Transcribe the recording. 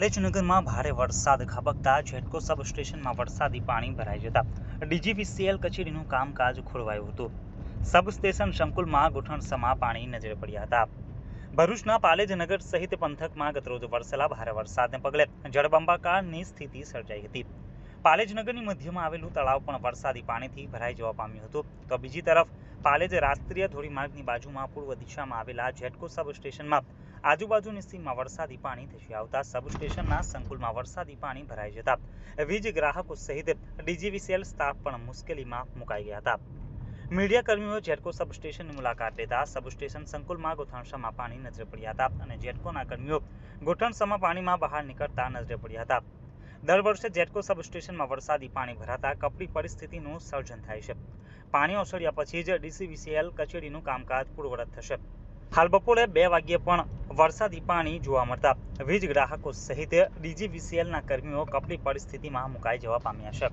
પાલેજ નગરમાં ભારે વરસાદ ખાબકતા જેટકો સબ સ્ટેશનમાં વરસાદી પાણી ભરાઈ જતા ડીજીવીસીએલ કચેરીનું કામકાજ ખોરવાયું હતું. સબ સ્ટેશન સંકુલમાં ગોઠણસમા પાણી નજરે પડ્યા હતા. ભરૂચના પાલેજનગર સહિત પંથકમાં ગતરોજ વરસેલા ભારે વરસાદને પગલે જળબંબાકારની સ્થિતિ સર્જાઈ હતી. પાલેજનગરની મધ્યમાં આવેલું તળાવ પણ વરસાદી પાણીથી ભરાઈ જવા પામ્યું હતું. તો બીજી તરફ પાલેજ રાષ્ટ્રીય ધોરીમાર્ગની બાજુમાં પૂર્વ દિશામાં આવેલા જેટકો સબ આજુબાજુની સીમમાં વરસાદી પાણી ધસી આવતા સબ સંકુલમાં વરસાદી પાણી ભરાઈ જતા વીજ ગ્રાહકો સહિત ડીજીવીસીએલ સ્ટાફ પણ મુશ્કેલીમાં મુકાઈ ગયા હતા. મીડિયા કર્મીઓ જેટકો સબ સ્ટેશનની મુલાકાત લેતા સબ સ્ટેશન સંકુલમાં ગોઠણસામાં પાણી નજરે પડ્યા હતા અને જેટકોના કર્મીઓ ગોઠણસામાં પાણીમાં બહાર નીકળતા નજરે પડ્યા હતા. દર વર્ષે જેટકો સબ સ્ટેશનમાં વરસાદી પાણી ભરાતા કપરી પરિસ્થિતિનું સર્જન થાય છે. પાણી ઓસર્યા પછી જ ડીસીવીસીએલ કચેરીનું કામકાજ પૂર્વવત થશે. હાલ બપોરે બે વાગ્યે પણ વરસાદી પાણી જોવા મળતા વીજ ગ્રાહકો સહિત ડીજીવીસીએલના કર્મીઓ કપરી પરિસ્થિતિમાં મુકાઈ જવા પામ્યા છે.